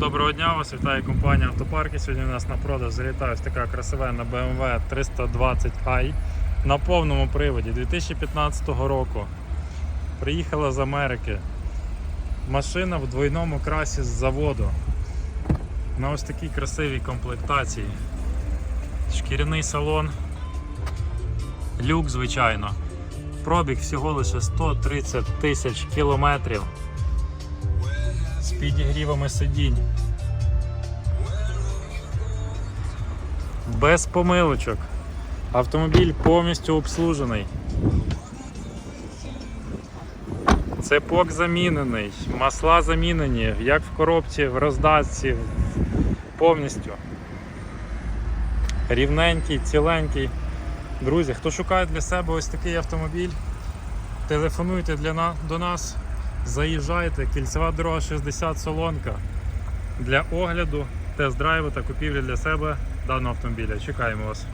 доброго дня, вас вітає компанія Автопарки. Сьогодні у нас на продаж залітає ось така красивенна BMW 320i на повному приводі 2015 року. Приїхала з Америки. Машина в двойному красі з заводу. На ось такій красивій комплектації. Шкіряний салон. Люк, звичайно. Пробіг всього лише 130 тисяч кілометрів з підігрівами сидінь. Без помилочок. Автомобіль повністю обслужений. Цепок замінений, масла замінені, як в коробці, в роздатці, повністю. Рівненький, ціленький. Друзі, хто шукає для себе ось такий автомобіль, телефонуйте для до нас, заїжджайте, кільцева дорога 60 Солонка для огляду, тест-драйву та купівлі для себе даного автомобіля. Чекаємо вас.